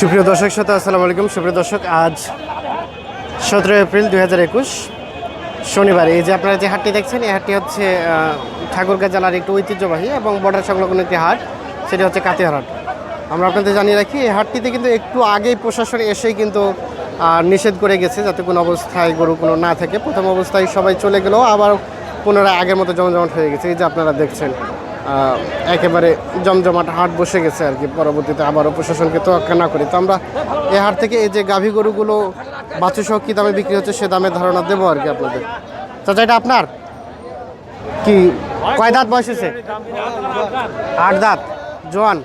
সুপ্রিয় দর্শক শ্রোতা, আসসালামু আলাইকুম। সুপ্রিয় দর্শক, আজ সতেরো এপ্রিল দুই হাজার একুশ, শনিবার। এই যে আপনারা যে হাটটি দেখছেন, এই হাটটি হচ্ছে ঠাকুরগাঁ জেলার একটি ঐতিহ্যবাহী এবং বর্ডার সংলগ্ন একটি হাট। সেটি হচ্ছে কাতিয়ার হাট। আমরা আপনাদের জানিয়ে রাখি, এই হাটটিতে কিন্তু একটু আগেই প্রশাসন এসেই কিন্তু নিষেধ করে গেছে যাতে কোনো অবস্থায় গরু কোনো না থাকে। প্রথম অবস্থায় সবাই চলে গেলেও আবার পুনরায় আগের মতো জমজমাট হয়ে গেছে। এই যে আপনারা দেখছেন। একেবারে জমজমাট হাট বসে গেছে আর কি। পরবর্তীতে আবারও প্রশাসনকে তোয়াক্কা না করি। তো আমরা এই হাট থেকে এই যে গাভী গরুগুলো বাছু সহ কী দামে বিক্রি হচ্ছে সে দামের ধারণা দেবো আর কি আপনাদের। চাচা, এটা আপনার? কি, কয় দাঁত বয়স হয়েছে? আট দাঁত। জোয়ান,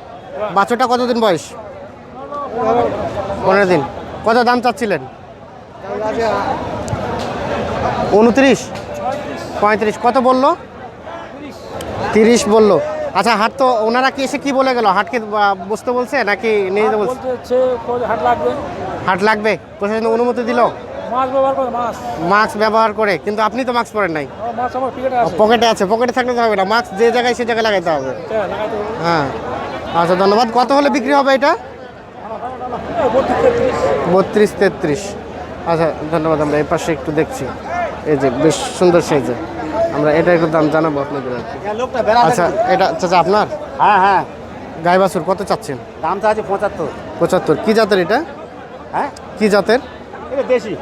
বাছুরটা কতদিন বয়স? পনেরো দিন। কত দাম চাচ্ছিলেন? উনত্রিশ? পঁয়ত্রিশ। কত বলল? তিরিশ বলল। আচ্ছা হাট তো ওনারা কি এসে কি বলে গেল? হাটকে বসতে বলছে নাকি নিয়ে যেতে বলছে? হাট লাগবে? হাট লাগবে? প্রশাসন অনুমতি দিল? মাস্ক ব্যবহার করে কিন্তু আপনি তো মাস্ক পরেন নাই। পিকেটে আছে। পকেটে থাকলে তো হবে না। মাস্ক যে জায়গায় সে জায়গায় লাগাইতে হবে। হ্যাঁ, লাগাইতে হবে। হ্যাঁ। আচ্ছা ধন্যবাদ। কত হলে বিক্রি হবে এটা? বত্রিশ, তেত্রিশ। বত্রিশ তেত্রিশ। আচ্ছা ধন্যবাদ। আমরা এই পাশে একটু দেখছি। এই যে বেশ সুন্দর সাইজে। আমরা এটা একটু দাম জানাব আপনাদের। আচ্ছা এটা চাচা আপনার? হ্যাঁ হ্যাঁ। গাই বাছুর কত চাচ্ছেন? দামটা আছে পঁচাত্তর। পঁচাত্তর। কী জাতের এটা? হ্যাঁ? কী জাতের? এটা দেশি।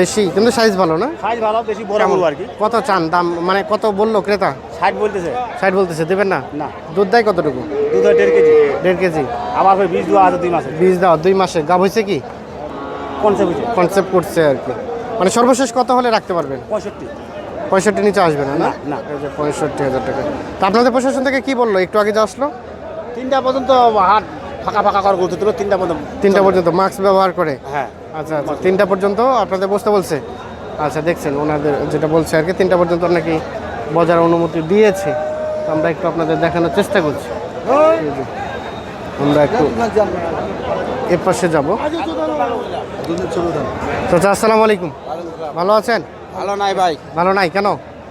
দেশি। কিন্তু সাইজ ভালো না? সাইজ ভালো বেশি বড়? গরু আর কি। কত চান? দাম মানে কত বলল ক্রেতা? ষাট বলতেছে। ষাট বলতেছে দেবেন না? না। দুধ দেয় কতটুকু? দুধ হয় দেড় কেজি। দেড় কেজি। আবার ফের বীজ দেওয়া আছে দুই মাসে। বীজ দেওয়া দুই মাসে। গাব হয়েছে কি? বুঝে কনসেপ্ট করছে আর কি। মানে সর্বশেষ কত হলে রাখতে পারবেন? পঁয়ষট্টি। পঁয়ষট্টি নিচে আসবে না না? পঁয়ষট্টি হাজার টাকা। তা আপনাদের প্রশাসন থেকে কি বলল? একটু আগে যা আসলো? তিনটা পর্যন্ত হাট ফাঁকা ফাঁকা করতে দিল তিনটা পর্যন্ত। তিনটা পর্যন্ত মাস্ক ব্যবহার করে? হ্যাঁ। আচ্ছা আচ্ছা তিনটা পর্যন্ত আপনাদের বসতে বলছে? আচ্ছা দেখছেন ওনাদের যেটা বলছে আর কি তিনটা পর্যন্ত নাকি বাজার অনুমতি দিয়েছে। তো আমরা একটু আপনাদের দেখানোর চেষ্টা করছি। আমরা একটু এর পাশে যাব চাচা আসসালামু আলাইকুম। ভালো আছেন? ভালো নাই ভাই। ভালো নাই কেন?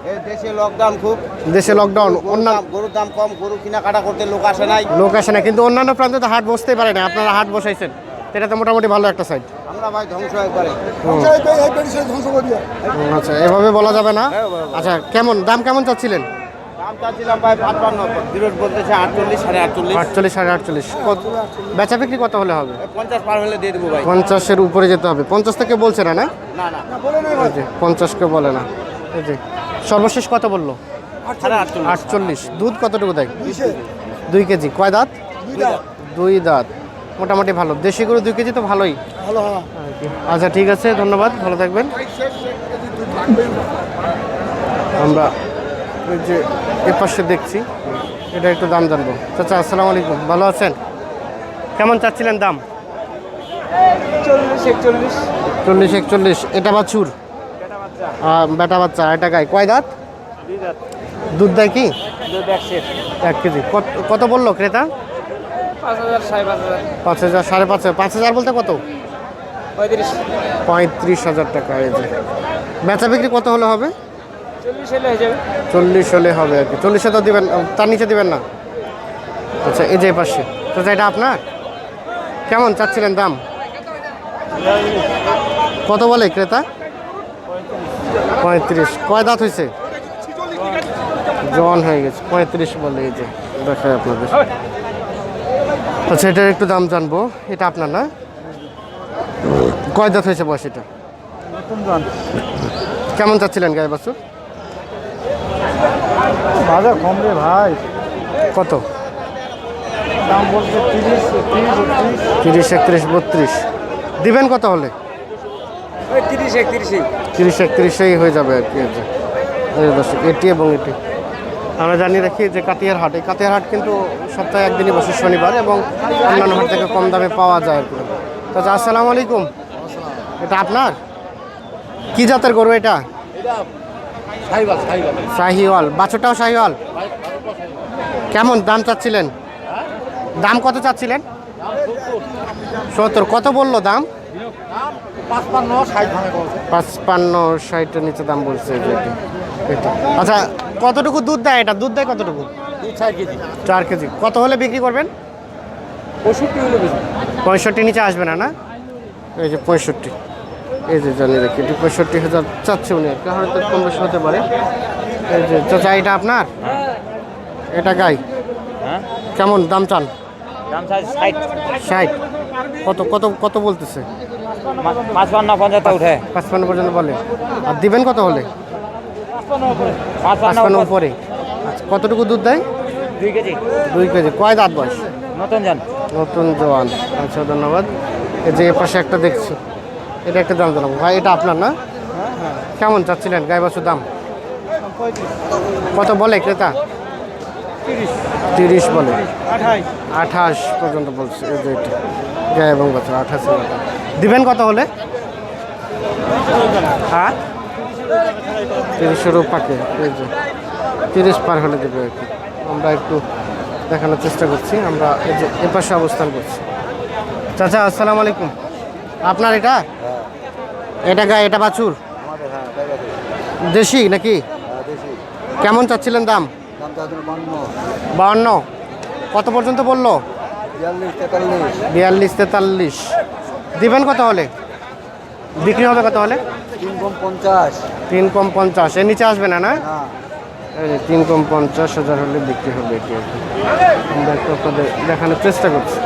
এই দেশে লকডাউন খুব। দেশে লকডাউন অন্যান্য গরুর দাম কম গরু কেনাকাটা করতে লোক আসে নাই। লোক আসে না কিন্তু অন্যান্য প্রান্তে তো হাট বসতেই পারে না আপনারা হাট বসাইছেন। এটা তো মোটামুটি ভালো একটা সাইড আমরা ভাই ধ্বংস একবারে আচ্ছা এভাবে বলা যাবে না? আচ্ছা কেমন দাম কেমন চাচ্ছিলেন? আটচল্লিশ সাড়ে আটচল্লিশ। কত? বেচা বিক্রি কত হলে হবে? পঞ্চাশ পার হলে দিয়ে দেবো ভাই। পঞ্চাশের উপরে যেতে হবে। পঞ্চাশ থেকে বলছে না না? পঞ্চাশকে বলে না। যে সর্বশেষ কত বলল? আটচল্লিশ। আটচল্লিশ। দুধ কতটুকু দেয়? দুই কেজি। কয় দাঁত? দুই দাঁত। মোটামুটি ভালো। দেশি গরু দুই কেজি তো ভালোই। আচ্ছা ঠিক আছে। ধন্যবাদ। ভালো থাকবেন। আমরা ওই যে এ পাশে দেখছি এটা একটু দাম জানব। চাচা আসসালামু আলাইকুম। ভালো আছেন? কেমন চাচ্ছিলেন দাম? চল্লিশ একচল্লিশ। চল্লিশ একচল্লিশ। এটা বাছুর বেটা বাচ্চা। এটা গায়ে কয় দাঁত? দুধ দেয় কি? এক কেজি। কত কত বলল ক্রেতা? পাঁচ হাজার সাড়ে পাঁচ হাজার। পাঁচ হাজার সাড়ে পাঁচ হাজার। পাঁচ হাজার বলতে কত? পঁয়ত্রিশ। পঁয়ত্রিশ হাজার টাকা এই যে বেচা বিক্রি কত হলে হবে? চল্লিশ হলে হবে আর কি। চল্লিশে তো দিবেন তার নিচে দিবেন না? আচ্ছা এই যে পাশে। তো এটা আপনার? কেমন চাচ্ছিলেন দাম? কত বলে ক্রেতা? পঁয়ত্রিশ। কয় দাঁত হয়েছে জন হয়ে গেছে। পঁয়ত্রিশ বলে এই যে দেখায় আপনাদের। আচ্ছা এটার একটু দাম জানব। এটা আপনার না? কয় দাঁত হয়েছে বয়স এটা? কেমন চাচ্ছিলেন গায়ে বাছুর? বাজার কম রে ভাই। কত? দাম বলছে তিরিশ তিরিশ একত্রিশ। তিরিশ একত্রিশ বত্রিশ। দিবেন কত হলে? তিরিশ একত্রিশই। তিরিশ একত্রিশেই হয়ে যাবে আর কি দর্শক এটি এবং এটি। আমরা জানিয়ে রাখি যে কাতিয়ার হাট এই কাতিয়ার হাট কিন্তু সপ্তাহে একদিনই বসে শনিবার এবং অন্যান্য হাট থেকে কম দামে পাওয়া যায় আর কি। তো আসসালামু আলাইকুম। এটা আপনার? কি জাতের গরু এটা শাহিওয়াল বাছুরটাও শাহিওয়াল কেমন দাম চাচ্ছিলেন? দাম কত চাচ্ছিলেন? সত্তর কত বলল দাম? পাঁচপান্ন ষাটের নিচে দাম বলছে আচ্ছা কতটুকু দুধ দেয় এটা? দুধ দেয় কতটুকু? চার কেজি। চার কেজি। কত হলে বিক্রি করবেন? পঁয়ষট্টি হলে পঁয়ষট্টি নিচে আসবে না না? এই যে পঁয়ষট্টি। এই যে রাখি এটি পঁয়ষট্টি হাজার চাচ্ছে উনি আর কি হয়তো কম বেশি হতে পারে। এই যে চাচা এটা আপনার? এটা গাই। হ্যাঁ? কেমন দাম চান? ষাট। কত কত কত বলতেছে? উঠে পাঁচপান্ন পর্যন্ত বলে। আর দিবেন কত হলে? পাঁচ পাঁচপান্ন উপরে। আচ্ছা কতটুকু দুধ দেয়? দুই কেজি। দুই কেজি। কয় দাঁত বয়স? নতুন যান নতুন জওয়ান আচ্ছা ধন্যবাদ। এই যে এ পাশে একটা দেখছি। এটা একটা দাম জানাব। ভাই, এটা আপনার না? কেমন চাচ্ছিলেন? গাই বাছুর দাম? কত বলে ক্রেতা? তিরিশ বলে। আঠাশ পর্যন্ত বলছে, এই যে এটা। এবং বাছুর, আঠাশ দিবেন কত হলে? হ্যাঁ? তিরিশেরও পাকে তিরিশ পার হলে দেবে কি। আমরা একটু দেখানোর চেষ্টা করছি, আমরা এই যে এ পাশে অবস্থান করছি। চাচা, আসসালামু আলাইকুম। আপনার এটা? এটা গায়ে এটা বাছুর? দেশি নাকি? কেমন চাচ্ছিলেন দাম? বাউন্ন কত পর্যন্ত বলল? বিয়াল্লিশ তেতাল্লিশ। দিবেন কত হলে? বিক্রি হবে কত হলে? তিন কম পঞ্চাশ। তিন কম পঞ্চাশ। এর নিচে আসবে না না? তিন কম পঞ্চাশ হাজার হলে বিক্রি হবে এটি। আমরা একটু আপনাদের দেখানোর চেষ্টা করছি।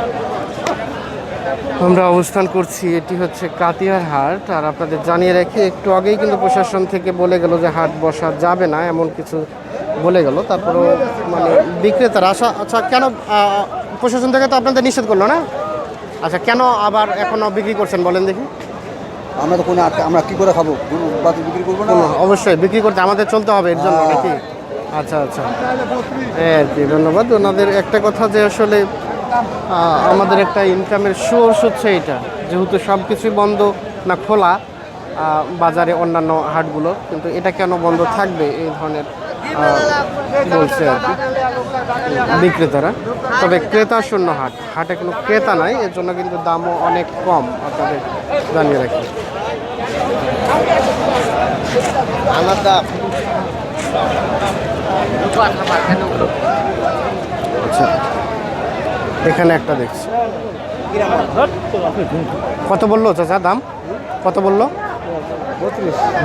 আমরা অবস্থান করছি এটি হচ্ছে কাতিয়ার হাট। আর আপনাদের জানিয়ে রাখি একটু আগেই কিন্তু প্রশাসন থেকে বলে গেল যে হাট বসা যাবে না এমন কিছু বলে গেল। তারপরেও মানে বিক্রেতারা আশা আচ্ছা কেন প্রশাসন থেকে তো আপনাদের নিষেধ করল না? আচ্ছা কেন আবার এখনও বিক্রি করছেন বলেন দেখি। আমরা তো কোনো আমরা কি করে খাব? বিক্রি করব না? অবশ্যই বিক্রি করতে আমাদের চলতে হবে এর জন্য নাকি? আচ্ছা আচ্ছা। হ্যাঁ ধন্যবাদ। ওনাদের একটা কথা যে আসলে আমাদের একটা ইনকামের সোর্স হচ্ছে এটা। যেহেতু সব কিছুই বন্ধ না খোলা বাজারে অন্যান্য হাটগুলো, কিন্তু এটা কেন বন্ধ থাকবে এই ধরনের বলছে আর কি। বিক্রেতারা। তবে ক্রেতা শূন্য হাট। হাটে কোনো ক্রেতা নাই, এর জন্য কিন্তু দামও অনেক কম, আপনাদের জানিয়ে রাখি। আমার দাম এখানে একটা দেখছি। কত বলল চাচা দাম? কত বলল?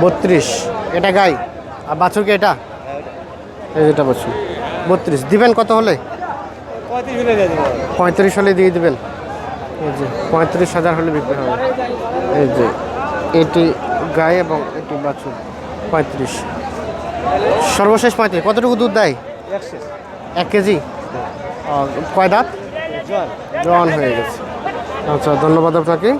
বত্রিশ। এটা গাই। আর বাছুর কি এটা? এটা বাছুর। বত্রিশ। দিবেন কত হলে? পঁয়ত্রিশ হলে দিয়ে দিবেন। এই যে, পঁয়ত্রিশ হাজার হলে বিক্রি হবে। এই যে, এটি গায়ে এবং এটি বাছুর। পঁয়ত্রিশ। সর্বশেষ পঁয়ত্রিশ। কতটুকু দুধ দেয়? এক কেজি? কয় দাঁত? জন হয়ে গেছে। আচ্ছা ধন্যবাদ আপনাকে।